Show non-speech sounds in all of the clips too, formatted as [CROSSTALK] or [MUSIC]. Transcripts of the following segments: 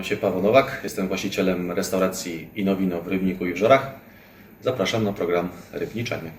Nazywam się Paweł Nowak, jestem właścicielem restauracji Inowino w Rybniku i w Żorach. Zapraszam na program Rybniczenie.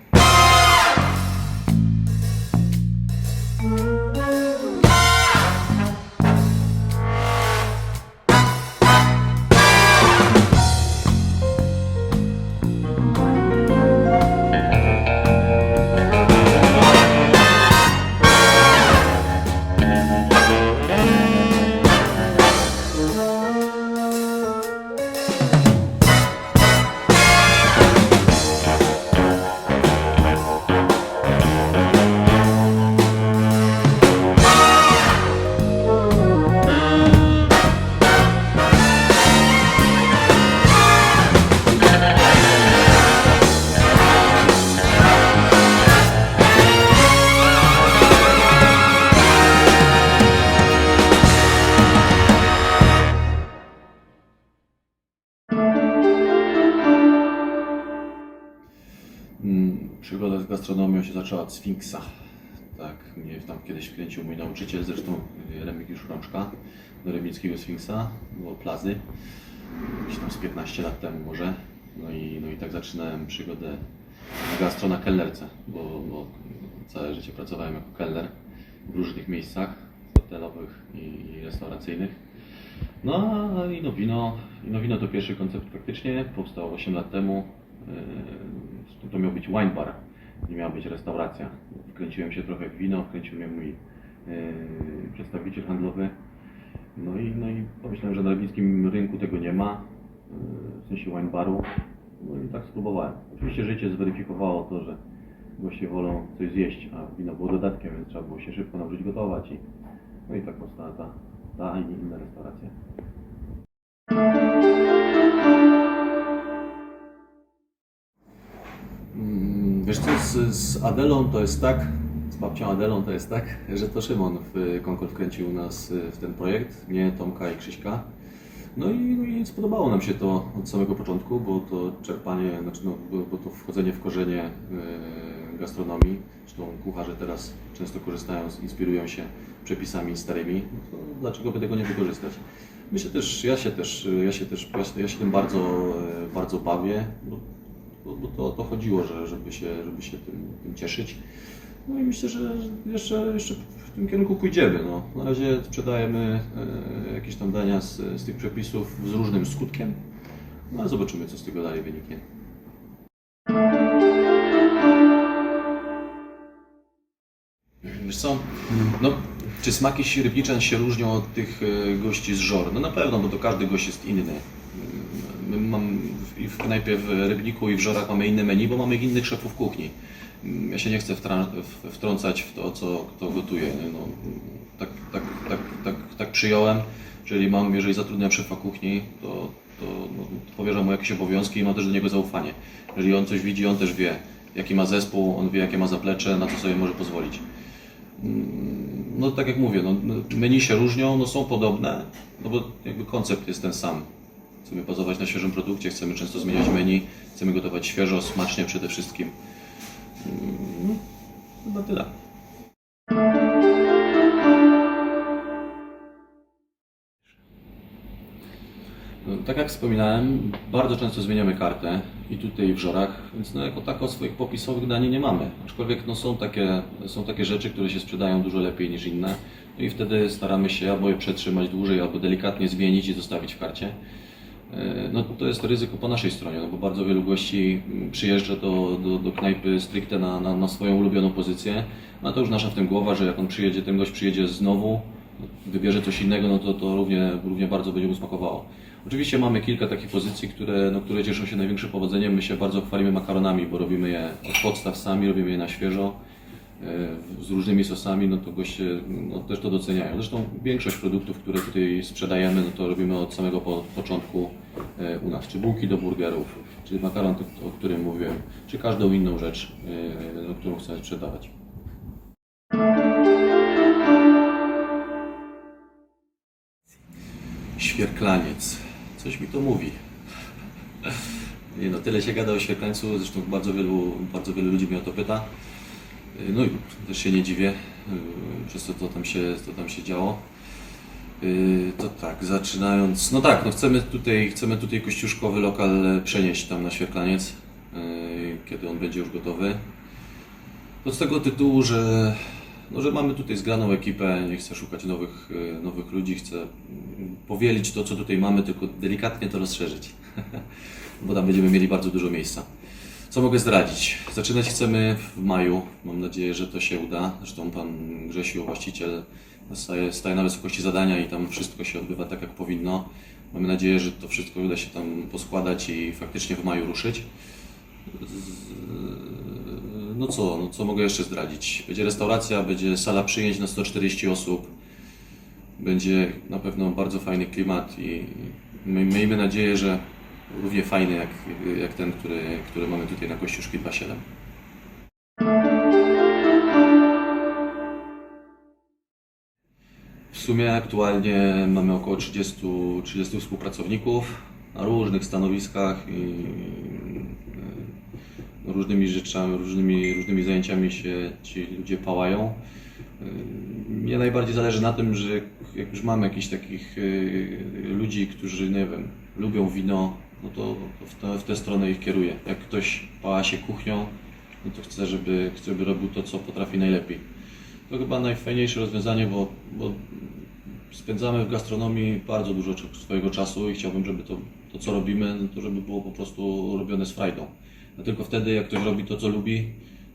Sfinksa. Tak, mnie tam kiedyś wkręcił mój nauczyciel, zresztą y, Remigiusz Rączka, do rybnickiego Sfinksa, do plazy, gdzieś tam z 15 lat temu może. No i, no i tak zaczynałem przygodę gastro na kelnerce, bo, bo całe życie pracowałem jako kelner w różnych miejscach hotelowych i, i restauracyjnych. No a Inowino, Inowino to pierwszy koncept praktycznie, powstał 8 lat temu. Yy, To miał być wine bar, nie miała być restauracja. Wkręciłem się trochę w wino, wkręcił mnie mój yy, przedstawiciel handlowy. No i, no i pomyślałem, że na rybnickim rynku tego nie ma, yy, w sensie wine baru. No i tak spróbowałem. Oczywiście życie zweryfikowało to, że goście wolą coś zjeść, a wino było dodatkiem, więc trzeba było się szybko nauczyć gotować. I, no i tak powstała ta, ta i inne restauracje. Z, Adelą to jest tak, z babcią Adelą to jest tak, że to Szymon w Concord wkręcił nas y, w ten projekt, mnie, Tomka i Krzyśka. No i, no i spodobało nam się to od samego początku, bo to czerpanie, znaczy no, bo, to wchodzenie w korzenie y, gastronomii, zresztą kucharze teraz często korzystają, inspirują się przepisami starymi, no dlaczego by tego nie wykorzystać? Myślę też, ja się też, ja się też, ja się, tym bardzo, y, bardzo bawię, bo bo, to o to chodziło, że, żeby się, żeby się tym, tym cieszyć. No i myślę, że jeszcze, jeszcze w tym kierunku pójdziemy. No. Na razie sprzedajemy e, jakieś tam dania z, z tych przepisów z różnym skutkiem, no ale zobaczymy, co z tego dalej wyniknie. Wiesz co, no, czy smaki rybniczan się różnią od tych e, gości z żor? No na pewno, bo to każdy gość jest inny. Mam w- knajpie w Rybniku i w Żorach mamy inne menu, bo mamy innych szefów kuchni. Ja się nie chcę wtrącać w to, co kto gotuje. No, tak, tak, tak, tak, tak przyjąłem. Jeżeli mam, jeżeli zatrudniam szefa kuchni, to, to, no, to powierzam mu jakieś obowiązki i mam też do niego zaufanie. Jeżeli on coś widzi, on też wie, jaki ma zespół, on wie, jakie ma zaplecze, na co sobie może pozwolić. No tak jak mówię, no, menu się różnią, no są podobne, no bo jakby koncept jest ten sam. Chcemy bazować na świeżym produkcie, chcemy często zmieniać menu, chcemy gotować świeżo, smacznie przede wszystkim. Mm, No, na tyle. No, tak jak wspominałem, bardzo często zmieniamy kartę i tutaj w żorach, więc no, jako tako swoich popisowych dań nie mamy. Aczkolwiek no, są, takie, są takie rzeczy, które się sprzedają dużo lepiej niż inne no i wtedy staramy się albo je przetrzymać dłużej, albo delikatnie zmienić i zostawić w karcie. E, No to jest ryzyko po naszej stronie, no bo bardzo wielu gości przyjeżdża do, do, do knajpy stricte na, na, na swoją ulubioną pozycję, no to już nasza w tym głowa, że jak on przyjedzie, ten gość przyjedzie znowu, wybierze coś innego, no to to równie, równie bardzo będzie mu smakowało. Oczywiście mamy kilka takich pozycji, które, no, które cieszą się największym powodzeniem. My się bardzo chwalimy makaronami, bo robimy je od podstaw sami, robimy je na świeżo, z różnymi sosami, no to goście no, też to doceniają. Zresztą większość produktów, które tutaj sprzedajemy, no to robimy od samego po, początku e, u nas. Czy bułki do burgerów, czy makaron, o którym mówiłem, czy każdą inną rzecz, e, no, którą chcemy sprzedawać. Świerklaniec. Coś mi to mówi. [LAUGHS] Nie no, tyle się gada o świerklańcu, zresztą bardzo wielu, bardzo wielu ludzi mnie o to pyta. No i też się nie dziwię, yy, przez to, co tam się, co tam się działo. Yy, To tak, zaczynając. No tak, no chcemy tutaj, chcemy tutaj kościuszkowy lokal e, przenieść tam na Świerklaniec, kiedy on będzie już gotowy. To z tego tytułu, że, no, że mamy tutaj zgraną ekipę, nie chcę szukać nowych, yy, nowych ludzi, chcę mm, powielić to, co tutaj mamy, tylko delikatnie to rozszerzyć, [LAUGHS] bo tam będziemy mieli bardzo dużo miejsca. Co mogę zdradzić? Zaczynać chcemy w maju. Mam nadzieję, że to się uda. Zresztą pan Grzesiu, właściciel, staje, staje na wysokości zadania i tam wszystko się odbywa tak, jak powinno. Mamy nadzieję, że to wszystko uda się tam poskładać i faktycznie w maju ruszyć. No co, no co mogę jeszcze zdradzić? Będzie restauracja, będzie sala przyjęć na 140 osób. Będzie na pewno bardzo fajny klimat i my- miejmy nadzieję, że równie fajny jak, jak ten, który, który mamy tutaj na Kościuszki 2.7. W sumie aktualnie mamy około 30, 30 współpracowników na różnych stanowiskach i e, różnymi rzeczami, różnymi, różnymi zajęciami się ci ludzie pałają. Y, Mnie najbardziej zależy na tym, że jak już mamy jakichś takich y, ludzi, którzy, nie wiem, lubią wino, no to w, tę- w tę stronę ich kieruję. Jak ktoś pała się kuchnią, no to chcę, żeby, żeby robił to, co potrafi najlepiej. To chyba najfajniejsze rozwiązanie, bo, bo spędzamy w gastronomii bardzo dużo swojego czasu i chciałbym, żeby to, to co robimy, no to żeby było po prostu robione z frajdą. No tylko wtedy, jak ktoś robi to, co lubi,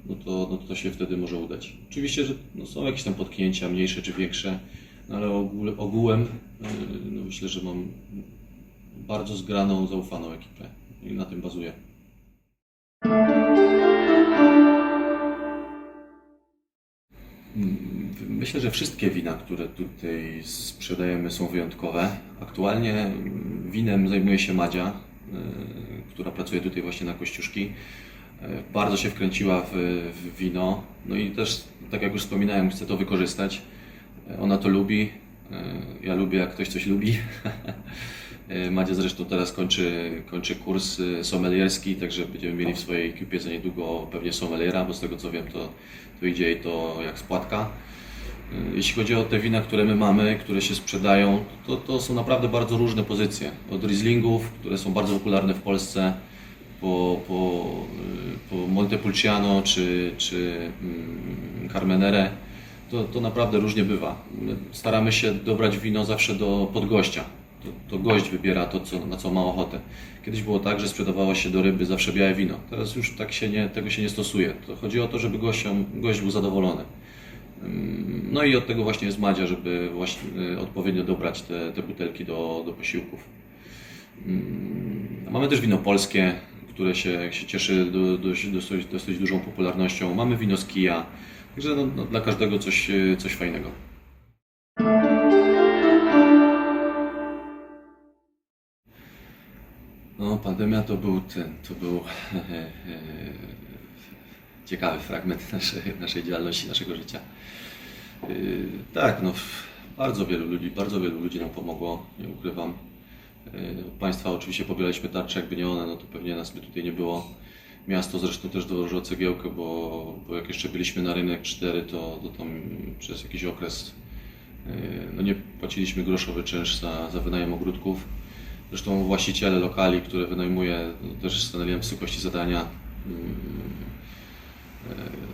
no to, no to się wtedy może udać. Oczywiście, że no są jakieś tam potknięcia, mniejsze czy większe, no ale ogóle, ogółem yy, no myślę, że mam bardzo zgraną, zaufaną ekipę i na tym bazuję. Mm, Myślę, że wszystkie wina, które tutaj sprzedajemy są wyjątkowe. Aktualnie winem zajmuje się Madzia, y, która pracuje tutaj właśnie na Kościuszki. Y, Bardzo się wkręciła w, w wino, no i też, tak jak już wspominałem, chce to wykorzystać. Y, Ona to lubi, ja lubię jak ktoś coś lubi. [LAUGHS] Y, Madzia zresztą teraz kończy, kończy kurs y, sommelierski, także będziemy mieli w swojej ekipie za niedługo pewnie sommeliera, bo z tego co wiem to, to idzie jej to jak spłatka. Y, Jeśli chodzi o te wina, które my mamy, które się sprzedają, to, to są naprawdę bardzo różne pozycje. Od Rieslingów, które są bardzo popularne w Polsce, po, po, po Montepulciano czy, czy mm, Carmenere, to, to naprawdę różnie bywa. My staramy się dobrać wino zawsze do podgościa. To, to gość wybiera to, co, na co ma ochotę. Kiedyś było tak, że sprzedawało się do ryby zawsze białe wino. Teraz już tak się nie, tego się nie stosuje. To chodzi o to, żeby gościom, gość był zadowolony. Ym, No i od tego właśnie jest Madzia, żeby właśnie y, odpowiednio dobrać te, te butelki do, do posiłków. A Mamy też wino polskie, które się, się cieszy do, dość, dosyć, dosyć dużą popularnością. Mamy wino z kija, także no, no, dla każdego coś, y, coś fajnego. Pandemia to był ten, to był [LAUGHS] ciekawy fragment naszej, naszej działalności, naszego życia. Yy, Tak, no, bardzo wielu ludzi, bardzo wielu ludzi nam pomogło, nie ukrywam. Państwa oczywiście pobieraliśmy tarcze, jakby nie one, no to pewnie nas by tutaj nie było. Miasto zresztą też dołożyło cegiełkę, bo, bo jak jeszcze byliśmy na rynek 4, to, to tam przez jakiś okres no nie płaciliśmy groszowy czynsz za, za wynajem ogródków. Zresztą właściciele lokali, które wynajmuję, no też stanęli na wysokości zadania. Mm,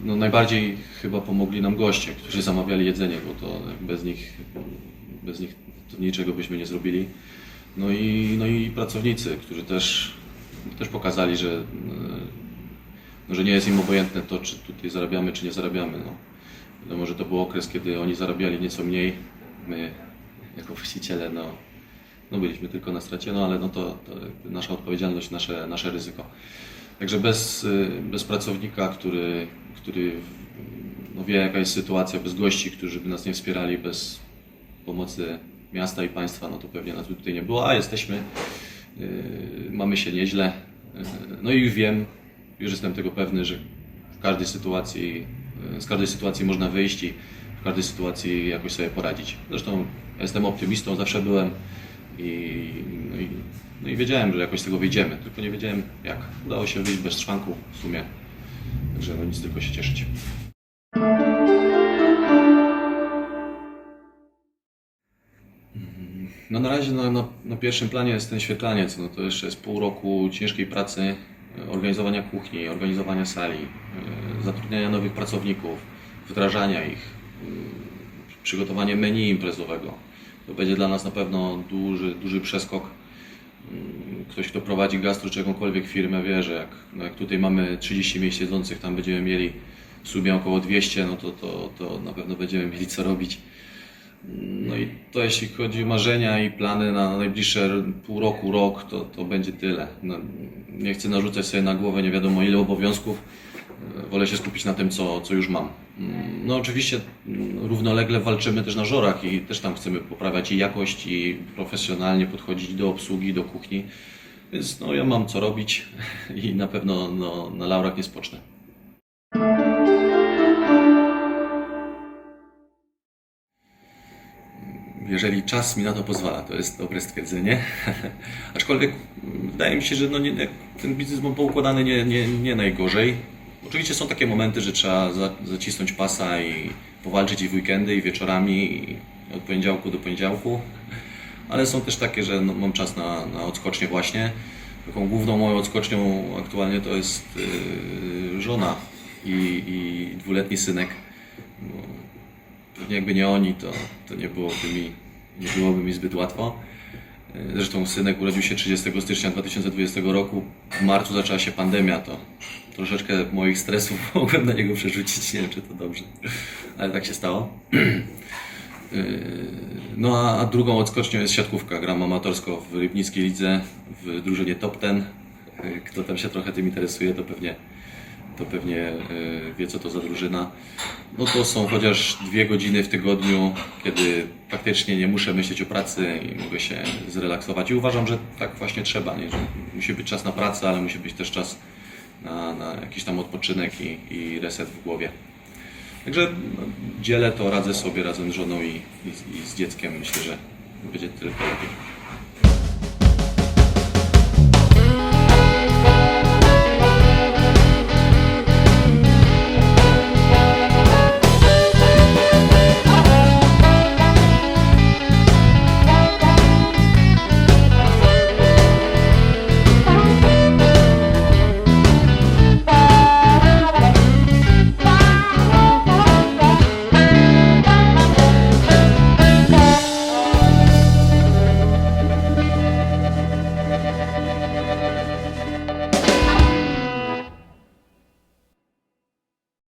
no najbardziej chyba pomogli nam goście, którzy zamawiali jedzenie, bo to bez nich, bez nich niczego byśmy nie zrobili. No i, no i pracownicy, którzy też, też pokazali, że, e, no, że nie jest im obojętne to, czy tutaj zarabiamy, czy nie zarabiamy. No. Wiadomo, że to był okres, kiedy oni zarabiali nieco mniej, my jako właściciele no, no byliśmy tylko na stracie, no ale no to, to nasza odpowiedzialność, nasze, nasze ryzyko. Także bez, y, bez pracownika, który, który no wie jaka jest sytuacja, bez gości, którzy by nas nie wspierali, bez pomocy miasta i państwa, no to pewnie nas by tutaj nie było, a jesteśmy, yy, mamy się nieźle. Yy, no i wiem, już jestem tego pewny, że w każdej sytuacji, yy, z każdej sytuacji można wyjść i w każdej sytuacji jakoś sobie poradzić. Zresztą jestem optymistą, zawsze byłem i, no i, no i wiedziałem, że jakoś z tego wyjdziemy, tylko nie wiedziałem jak. Udało się wyjść bez szwanku w sumie, także no nic tylko się cieszyć. No na razie na, na, na pierwszym planie jest ten świetlaniec, no to jeszcze jest pół roku ciężkiej pracy, e, organizowania kuchni, organizowania sali, e, zatrudniania nowych pracowników, wdrażania ich, mm, przygotowanie menu imprezowego. To będzie dla nas na pewno duży, duży przeskok. Mm, Ktoś, kto prowadzi gastro czy jakąkolwiek firmę wie, że jak, no jak tutaj mamy 30 miejsc siedzących, tam będziemy mieli w sumie około 200, no to, to, to na pewno będziemy mieli co robić. No i to jeśli chodzi o marzenia i plany na najbliższe pół roku, rok, to, to będzie tyle. No, nie chcę narzucać sobie na głowę nie wiadomo ile obowiązków. E, Wolę się skupić na tym, co, co już mam. Mm, No oczywiście mm, równolegle walczymy też na żorach i też tam chcemy poprawiać i jakość i profesjonalnie podchodzić do obsługi, do kuchni. Więc no, ja mam co robić [LAUGHS] i na pewno no, na laurach nie spocznę. jeżeli czas mi na to pozwala, to jest dobre stwierdzenie. [LAUGHS] Aczkolwiek mm, wydaje mi się, że no nie, ten biznes mam poukładany nie, nie, nie najgorzej. Oczywiście są takie momenty, że trzeba za, zacisnąć pasa i powalczyć i w weekendy, i wieczorami, i od poniedziałku do poniedziałku. Ale są też takie, że no, mam czas na, na odskocznię właśnie. Taką główną moją odskocznią aktualnie to jest yy, żona i, i dwuletni synek. Pewnie jakby nie oni, to, to nie, byłoby mi, nie byłoby mi zbyt łatwo. E, Zresztą synek urodził się 30 stycznia 2020 roku. W marcu zaczęła się pandemia, to troszeczkę moich stresów [LAUGHS] mogłem na niego przerzucić. Nie wiem, czy to dobrze, ale tak się stało. E, [CLEARS THROAT] No a, drugą odskocznią jest siatkówka. Gram amatorsko w Rybnickiej Lidze w drużynie Top Ten. E, Kto tam się trochę tym interesuje, to pewnie to pewnie e, wie, co to za drużyna. No to są chociaż dwie godziny w tygodniu, kiedy praktycznie nie muszę myśleć o pracy i mogę się zrelaksować. I uważam, że tak właśnie trzeba. Nie? Że musi być czas na pracę, ale musi być też czas na, na jakiś tam odpoczynek i, i reset w głowie. Także no, dzielę to, radzę sobie razem z żoną i, i, i z dzieckiem. Myślę, że będzie tylko lepiej.